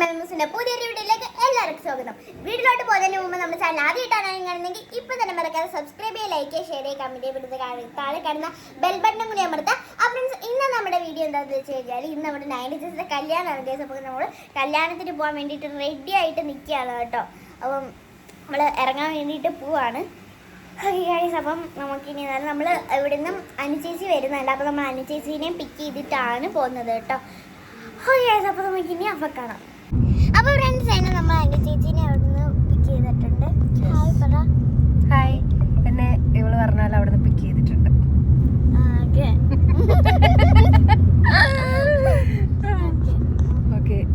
മെമ്മൂസിന്റെ പുതിയൊരു വീഡിയോയിലേക്ക് എല്ലാവർക്കും സ്വാഗതം. വീട്ടിലോട്ട് പോകുന്നതിന് മുമ്പ് നമ്മുടെ ചാനൽ ആദ്യമായിട്ടാണ് കാണുന്നെങ്കിൽ ഇപ്പൊ തന്നെ മറക്കാതെ സബ്സ്ക്രൈബ് ചെയ്യുക ലൈക്ക് ചെയ്യുക ഷെയർ ചെയ്യുക കമന്റ് ചെയ്യുക താഴെ കാണുന്ന ബെൽ ബട്ടൺ കൂടി അമർത്തുക. ഫ്രണ്ട്സ് ഇന്ന് നമ്മുടെ വീഡിയോ എന്താണെന്ന് വെച്ച് കഴിഞ്ഞാൽ ഇന്ന് നമ്മുടെ നയന്റി സിക്സിന്റെ കല്യാണമാണ്. ഗൈസ് അപ്പോൾ നമ്മൾ കല്യാണത്തിന് പോകാൻ വേണ്ടിയിട്ട് റെഡി ആയിട്ട് നിൽക്കുകയാണ് കേട്ടോ. അപ്പം നമ്മൾ ഇറങ്ങാൻ വേണ്ടിയിട്ട് പോവാണ്. ഗൈസ് അപ്പം നമുക്കിനി നമ്മൾ ഇവിടെ നിന്നും അനുചേച്ചി വരുന്നുണ്ട്. അപ്പോൾ നമ്മൾ അനുചേച്ചീനെയും പിക്ക് ചെയ്തിട്ടാണ് പോകുന്നത് കേട്ടോ. ഗൈസ് അപ്പോൾ നമുക്കിനി അപ്പം കാണാം. അപ്പോൾ ഫ്രണ്ട്സ് തന്നെ നമ്മൾ അവിടെ നിന്ന് പിക്ക് ചെയ്തിട്ടുണ്ട്. ഹായ് പറ. ഹായ് എന്നെ ഇവൾ പറഞ്ഞാൽ അവിടെ നിന്ന് പിക്ക് ചെയ്തിട്ടുണ്ട് ഓക്കെ ഓക്കെ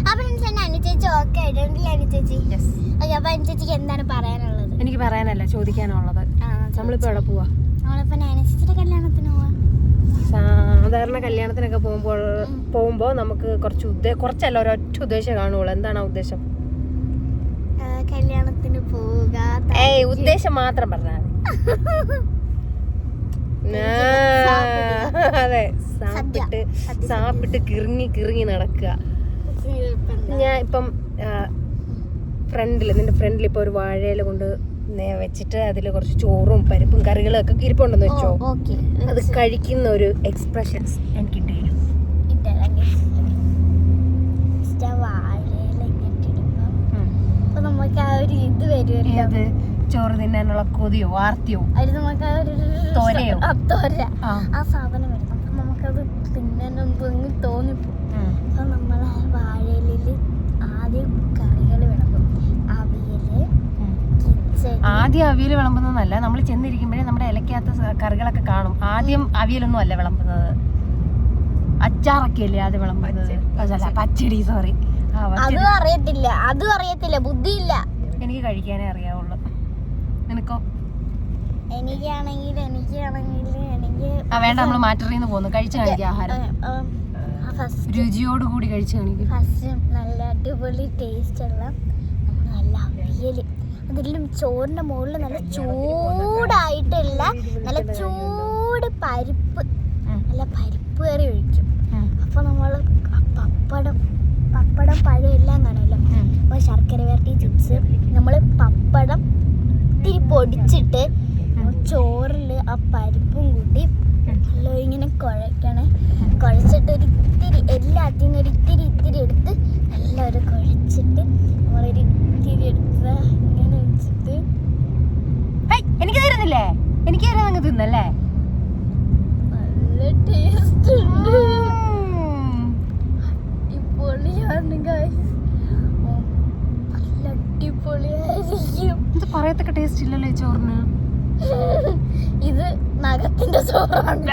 അപ്പോൾ ഫ്രണ്ട്സ് തന്നെ അനുചേച്ചി ഓക്കെ ആയിട്ടുണ്ടല്ലേ അനുചേച്ചി യെസ് ഓക്കെ അപ്പോൾ അനുചേച്ചിക്ക് എന്താണ് പറയാനുള്ളത്? എനിക്ക് പറയാനല്ല ചോദിക്കാനുള്ളത്. നമ്മളിപ്പോ നമ്മളിപ്പോൾ എവിടെ പോവാ? നമ്മളിപ്പോൾ അനുചേച്ചിയുടെ കല്യാണത്തിന് പോവാം. സാധാരണ കല്യാണത്തിനൊക്കെ പോകുമ്പോൾ പോകുമ്പോൾ നമുക്ക് കുറച്ച് ഉദ്ദേ കുറച്ചല്ല ഒരൊറ്റ ഉദ്ദേശം കാണുള്ളൂ. എന്താണ് ആ ഉദ്ദേശം? കല്യാണത്തിന് പോവുക ഏയ് ഉദ്ദേശം മാത്രം പറഞ്ഞാൽ അതെ സാപ്പിട്ട് സാപ്പിട്ട് കിറങ്ങി കിറങ്ങി നടക്കുക. ഞാൻ ഇപ്പം ഫ്രണ്ടിൽ നിന്റെ ഫ്രണ്ടിൽ ഇപ്പൊ ഒരു വാഴയില കൊണ്ട് വെച്ചിട്ട് അതിൽ കുറച്ച് ചോറും പരിപ്പും കറികളും ഒക്കെ ഇരിപ്പുണ്ടെന്ന് വെച്ചോ? അത് കഴിക്കുന്ന ഒരു എക്സ്പ്രഷൻസ് എനിക്ക് ചോറ് തിന്നാനുള്ള കൊതിയോ ആർത്തിയോ? ഒരു തോരയോ? തോര. ആ. സാധനം നമുക്കത് തിന്നാനൊന്നും തോന്നിപ്പോ ആദ്യം അവിയൽ വിളമ്പുന്നതല്ല. നമ്മൾ ചെന്നിരിക്കുമ്പോഴേ നമ്മുടെ ഇലക്കകത്ത് കറികളൊക്കെ കാണും. ആദ്യം അവിയലൊന്നും അല്ല വിളമ്പുന്നത്? അച്ചാറൊക്കെ അല്ലേ ആദ്യം വിളമ്പുന്നത് പച്ചടി സോറി അതും അറിയത്തില്ല. അതും അറിയത്തില്ല. ബുദ്ധിയില്ല. എനിക്ക് കഴിക്കാനേ അറിയാവുള്ളൂ. നിനക്കോ? എനിക്കാണെങ്കിൽ എനിക്കാണെങ്കിൽ എനിക്ക് ആ വേണ്ട നമ്മൾ മാറ്ററിൽ നിന്ന് പോകുന്നു. കഴിച്ചു കാണിക്കുക ആഹാരം. രുചിയോട് കൂടി കഴിച്ചു കാണിക്കും. ഫസ്റ്റ് നല്ല അടിപൊളി ടേസ്റ്റ് ഉള്ള നല്ല അവിയൽ അതിലും ചോറിന്റെ മുകളിൽ നല്ല ചൂടായിട്ടുള്ള നല്ല ചൂട് പരിപ്പ്. നല്ല പരിപ്പ് കറി ഒഴിക്കും അപ്പോൾ നമ്മൾ പപ്പടം പപ്പടം പഴം എല്ലാം കാണുമല്ലോ അപ്പോൾ ശർക്കര വരട്ടി ചിപ്സ്. നമ്മൾ പപ്പടം ഇത്തിരി പൊടിച്ചിട്ട് ചോറിൽ ആ പരിപ്പും കൂട്ടി നല്ല ഇങ്ങനെ കുഴക്കണേ കുഴച്ചിട്ട് ഒരു ഇത്തിരി എല്ലാത്തിനും ഒരു ഇത്തിരി ഇത്തിരി എടുത്ത് നല്ലൊരു കുഴച്ചിട്ട് നമ്മളൊരു ഇത്തിരി എടുത്ത് ഇങ്ങനെ വെച്ചിട്ട് എനിക്ക് തരുന്നില്ലേ എനിക്ക് വരെ നിങ്ങൾ തിന്നല്ലേ? നല്ല ടേസ്റ്റ് ഉണ്ട്. അടിപൊളിയാണ്. ഉം, നല്ല അടിപൊളിയായിരിക്കും. ഇത് പറയത്തക്ക ടേസ്റ്റ് ഇല്ലല്ലോ ഈ ചോറിന്? ഇത് നഗത്തിന്റെ ചോറാണ്.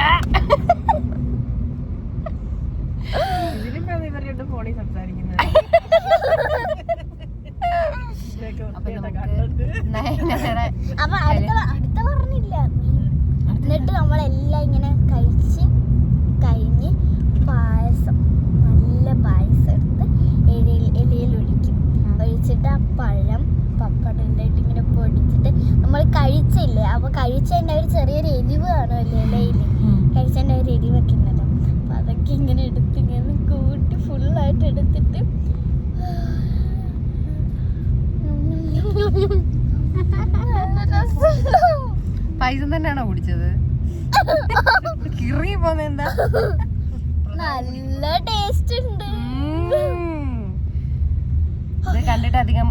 അപ്പൊ അടുത്ത പറഞ്ഞില്ല. എന്നിട്ട് നമ്മളെല്ലാം ഇങ്ങനെ കഴിച്ച് കഴിഞ്ഞ് പായസം നല്ല പായസം എടുത്ത് എലിയിൽ എലിയിൽ ഒഴിക്കും. ഒഴിച്ചിട്ട് ആ പഴം പപ്പടം ഇട്ട് ഇങ്ങനെ പൊടിച്ചിട്ട് നമ്മൾ കഴിച്ചില്ലേ? അപ്പോൾ കഴിച്ചതിന്റെ ഒരു ചെറിയൊരു എരിവ് കാണുമല്ലോ ഇലയിൽ. കഴിച്ചതിന്റെ ഒരു എരിവ് ഉണ്ടല്ലോ. അപ്പോൾ അതൊക്കെ ഇങ്ങനെ എടുത്ത് ഇങ്ങനെ കൂട്ടി ഫുള്ളായിട്ട് എടുത്തിട്ട് നല്ല രസമുണ്ടാവും. പായസം തന്നെയാണോ കുടിച്ചത്? കിറി പോന്നെന്താ നല്ല ടേസ്റ്റ് ഉണ്ട്. ഇത് കണ്ടിട്ട് അധികം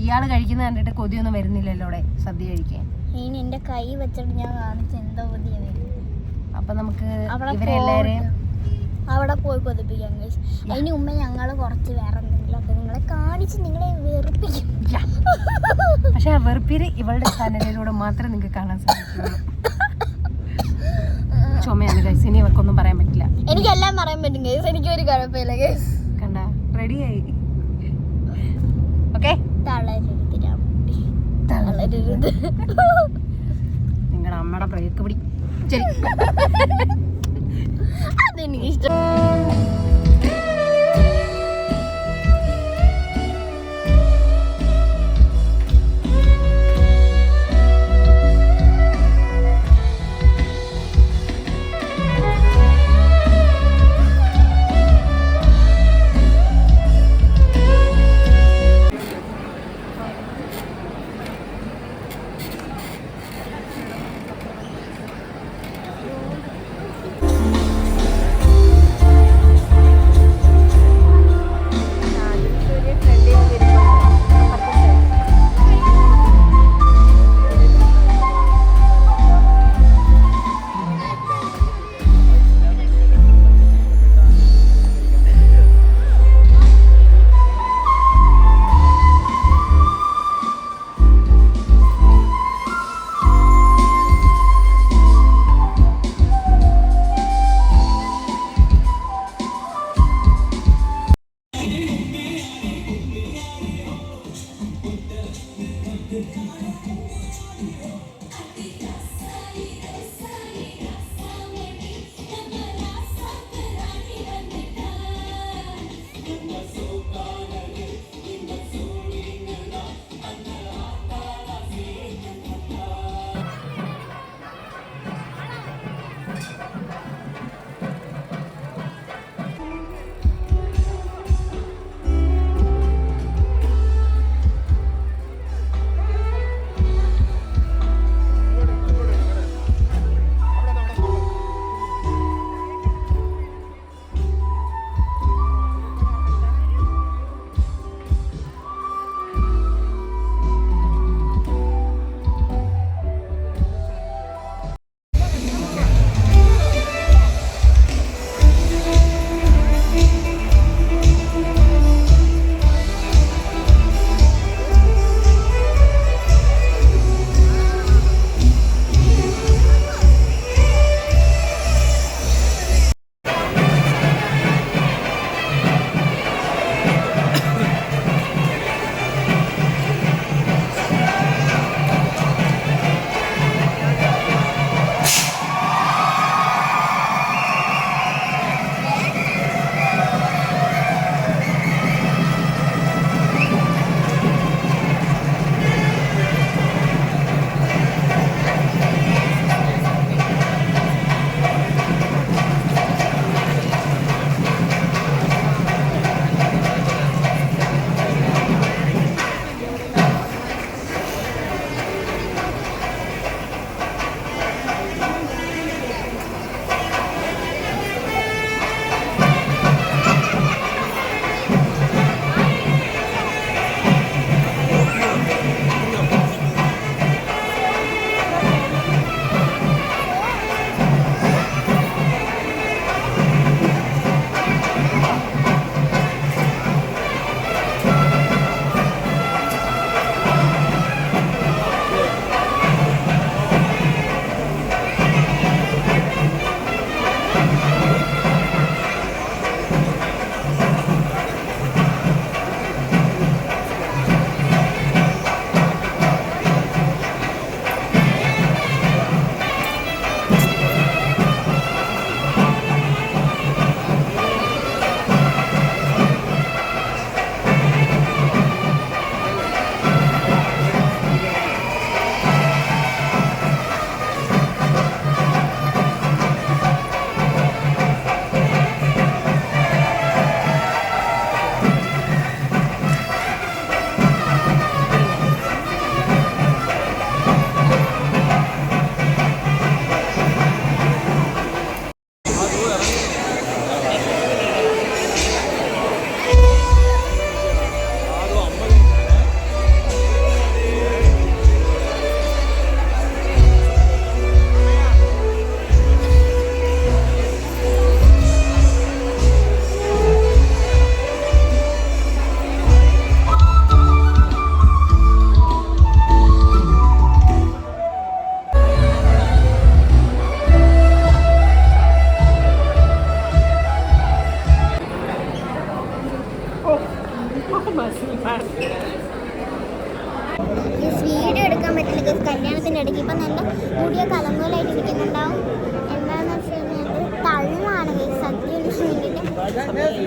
ഇയാൾ കഴിക്കുന്ന കണ്ടിട്ട് കൊതിയൊന്നും വരുന്നില്ലല്ലോ അവിടെ സദ്യ കഴിക്കാൻ. ഇനി എന്റെ കൈ വെച്ചിട്ട് ഞാൻ കാണിച്ച എന്താ അപ്പൊ നമുക്ക് അവിടെ പോയി കൊതിപ്പിക്കാം. അതിന് മുമ്പേ ഞങ്ങൾ കുറച്ച് വേറെ നിങ്ങളെ കാണിച്ച് നിങ്ങളെ വെറുപ്പിക്കും. പക്ഷെ ആ വെറുപ്പിര് ഇവളുടെ ചാനലിലൂടെ മാത്രമേ നിങ്ങൾക്ക് കാണാൻ സാധിക്കുള്ളൂ ചുമയാണ് ഗൈസ് ഇനി ഇവർക്കൊന്നും പറയാൻ പറ്റില്ല. എനിക്കെല്ലാം പറയാൻ പറ്റും ഗൈസ് എനിക്കൊരു കുഴപ്പമില്ല ഗൈസ് കണ്ട? റെഡിയായി. ഓക്കെ? തളരരുത് നിങ്ങളുടെ അമ്മയുടെ ബ്രേക്ക് പിടി. ശരി. അതെനിക്ക്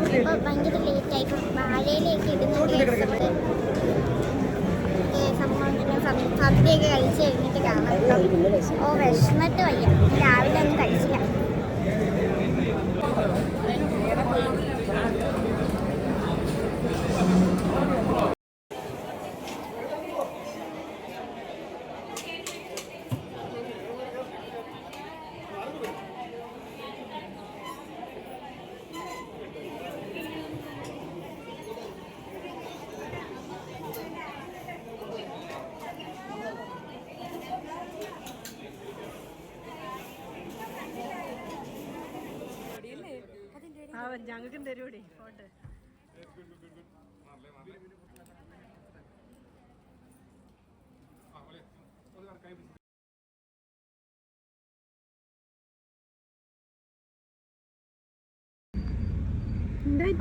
ഇഷ്ടം ഇപ്പൊ ഭയങ്കര ലേറ്റ് ആയിട്ട് വാഴയിലേക്ക് ഇടുന്നുണ്ട് അങ്ങനെ സദ്യയൊക്കെ കഴിച്ച് കഴിഞ്ഞിട്ട് കാണാം. ഓ വിഷമിട്ട് വയ്യ. രാവിലെ ഒന്നും കഴിച്ചില്ല. ഞങ്ങൾക്കും തരൂടി ഫോട്ടോ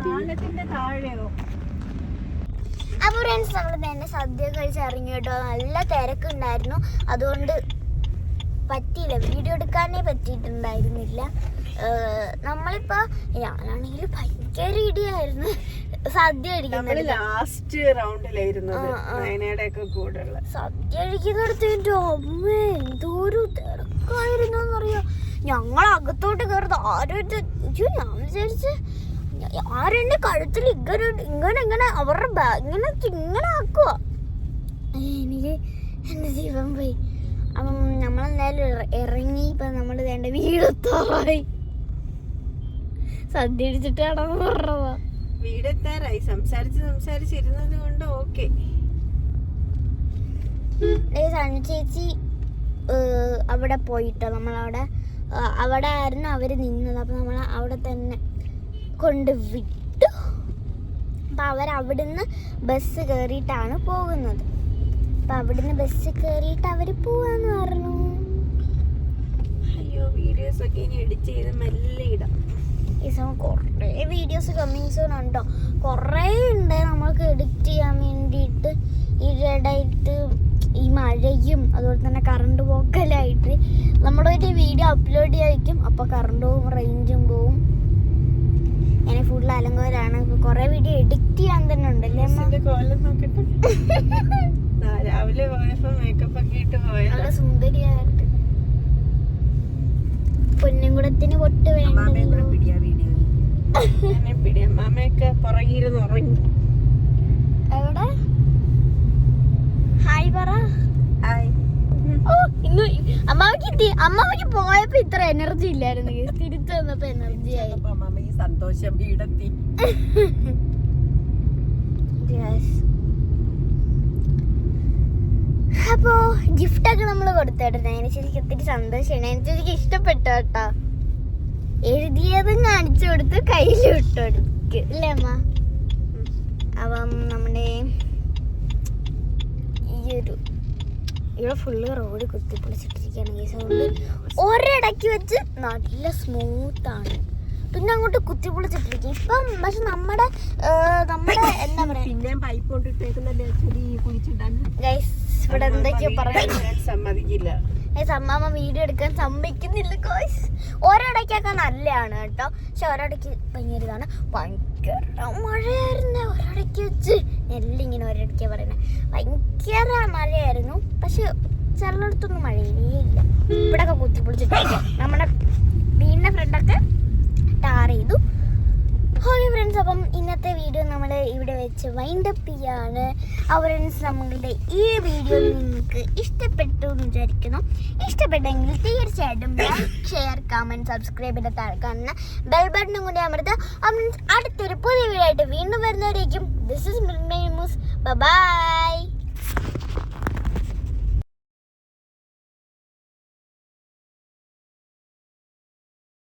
പാലത്തിന്റെ താഴെയോ? അപ്പൊ ഫ്രണ്ട്സ് നമ്മൾ തന്നെ സദ്യ കഴിച്ച് ഇറങ്ങി കേട്ടോ. നല്ല തിരക്കുണ്ടായിരുന്നു. അതുകൊണ്ട് പറ്റിയില്ല. വീഡിയോ എടുക്കാനേ പറ്റിയിട്ടുണ്ടായിരുന്നില്ല. നമ്മളിപ്പോ ഞാനാണെങ്കിൽ ഭയങ്കര ഇടിയായിരുന്നു. സദ്യ കഴിക്കുന്നത് ലാസ്റ്റ് റൗണ്ടിലായിരുന്നു സദ്യ കഴിക്കുന്നിടത്ത് എന്റെ അമ്മ എന്തോരു തിരക്കായിരുന്നു എന്നറിയോ ഞങ്ങൾ അകത്തോട്ട് കയറുന്നത് ആരും ഞാൻ വിചാരിച്ച് ആരെന്റെ കഴുത്തിൽ ഇങ്ങനെ ഇങ്ങനെ ഇങ്ങനെ അവരുടെ ബാഗ് ഇങ്ങനെ ഇങ്ങനെ ആക്കുക എനിക്ക് എന്റെ ജീവൻ പോയി. അപ്പം നമ്മളെന്തായാലും ഇറ- ഇറങ്ങി ഇപ്പം നമ്മൾ വേണ്ട വീടെത്താറായി. സദ്യ അടിച്ചിട്ട് കടന്നു പറഞ്ഞതാ. വീടെത്താറായി. സംസാരിച്ച് സംസാരിച്ചിരുന്നത് കൊണ്ട് ഓക്കെ. സനു ചേച്ചി അവിടെ പോയിട്ടോ? നമ്മളവിടെ അവിടെ ആയിരുന്നു അവർ നിന്നത്. അപ്പം നമ്മൾ അവിടെ തന്നെ കൊണ്ട് വിട്ടു അപ്പം അവരവിടുന്ന് ബസ് കയറിയിട്ടാണ് പോകുന്നത്. അപ്പം അവിടുന്ന് ബസ് കയറിയിട്ട് അവർ പോവാന്ന് പറഞ്ഞു. അയ്യോ വീഡിയോസ് ഒക്കെ ഇനി എഡിറ്റ് ചെയ്ത് മെല്ലെ ഇടാം. സമയം കുറേ വീഡിയോസ് കമ്മിങ് സൂൺ ഉണ്ടോ കുറേ ഉണ്ട് നമ്മൾക്ക് എഡിറ്റ് ചെയ്യാൻ വേണ്ടിയിട്ട്. ഈയിടെയായിട്ട് ഈ മഴയും അതുപോലെ തന്നെ കറണ്ട് പോക്കലായിട്ട് നമ്മളൊരു വീഡിയോ അപ്ലോഡ് ചെയ്യും അപ്പോൾ കറണ്ട് പോവും റേഞ്ചും പോവും. അങ്ങനെ ഫുൾ അലങ്കോരാണ് കുറേ വീഡിയോ എഡിറ്റ് ചെയ്യാൻ തന്നെ ഉണ്ടല്ലേ രാവിലെ പോയപ്പോ മേക്കപ്പ് ഒക്കെ ഇട്ട് പോയതാ. നല്ല പൊന്നുംകുടത്തിന് പൊട്ട് വേണ്ടല്ലോ അമ്മാമയൊക്കെ പുറകിരുന്ന് ഉറങ്ങി. എവിടെ? ഹായ് പറ. ഹായ് ഓ ഇന്ന് അമ്മാവയ്ക്ക് അമ്മാവയ്ക്ക് പോയപ്പോ ഇത്ര എനർജി ഇല്ലായിരുന്നു. തിരിച്ചു വന്നപ്പോ എനർജി ആയി. ഈ സന്തോഷം വീടെത്തി. Yes. അപ്പോ ഗിഫ്റ്റ് ഒക്കെ നമ്മൾ കൊടുത്തേട്ടോ അതിനനുസരിച്ച് ഒത്തിരി സന്തോഷമാണ് അതിനനുസരിച്ച് ഇഷ്ടപ്പെട്ടു കേട്ടോ. എഴുതിയതും കാണിച്ചു കൊടുത്ത് കയ്യിൽ വിട്ടു കൊടുക്കും. അല്ലേ അമ്മ? അപ്പം നമ്മുടെ ഈ ഒരു ഇവിടെ ഫുള്ള് റോഡ് കുത്തിപ്പൊളിച്ചിട്ടിരിക്കുകയാണ്. ഈ സൗണ്ട് ഒരിടയ്ക്ക് വെച്ച് നല്ല സ്മൂത്ത് ആണ്. പിന്നെ അങ്ങോട്ട് കുത്തി പൊളിച്ചിട്ടിരിക്കും ഇപ്പം പക്ഷെ നമ്മുടെ നമ്മുടെ എന്താ പറയാ? പിന്നെ പൈപ്പ് കൊണ്ടിട്ടേക്കുന്നല്ലേ ചെടി കുഴിച്ചിട്ടാൻ ഗൈസ് ഇവിടെ എന്തൊക്കെയോ പറയുന്നത്? സമ്മതിക്കില്ല. വീഡിയോ എടുക്കാൻ സമ്മതിക്കുന്നില്ല ഗൈസ് ഒരിടയ്ക്കൊക്കെ നല്ലതാണ് കേട്ടോ. പക്ഷെ ഒരിടയ്ക്ക് ഭയങ്കര ഇതാണ്. ഭയങ്കര മഴയായിരുന്നു ഒരിടയ്ക്ക് വെച്ച്. നെല്ലിങ്ങനെ ഒരിടയ്ക്ക് പറയുന്നത് ഭയങ്കര മഴയായിരുന്നു. പക്ഷെ ചിലയിടത്തൊന്നും മഴയില്ല ഇവിടെയൊക്കെ കുത്തിപ്പൊളിച്ചിട്ടില്ല നമ്മുടെ വീടിന്റെ ഫ്രണ്ടൊക്കെ ടാർ ചെയ്തു. ഹോളി ഫ്രണ്ട്സ് അപ്പം ഇന്നത്തെ വീഡിയോ നമ്മൾ ഇവിടെ വെച്ച് വൈൻഡപ്പ് ചെയ്യാണ്. അപ്പോൾ ഫ്രണ്ട്സ് നമ്മളുടെ ഈ വീഡിയോ നിങ്ങൾക്ക് ഇഷ്ടപ്പെട്ടു എന്ന് വിചാരിക്കുന്നു. ഇഷ്ടപ്പെട്ടെങ്കിൽ തീർച്ചയായിട്ടും ലൈക്ക് ഷെയർ കമന്റ് സബ്സ്ക്രൈബ് ചെയ്ത കാണുന്ന ബെൽ ബട്ടണും കൂടി അമൃത അപ്പം അടുത്തൊരു പുതിയ വീഡിയോ ആയിട്ട് വീണ്ടും വരുന്നവരേക്കും. This is by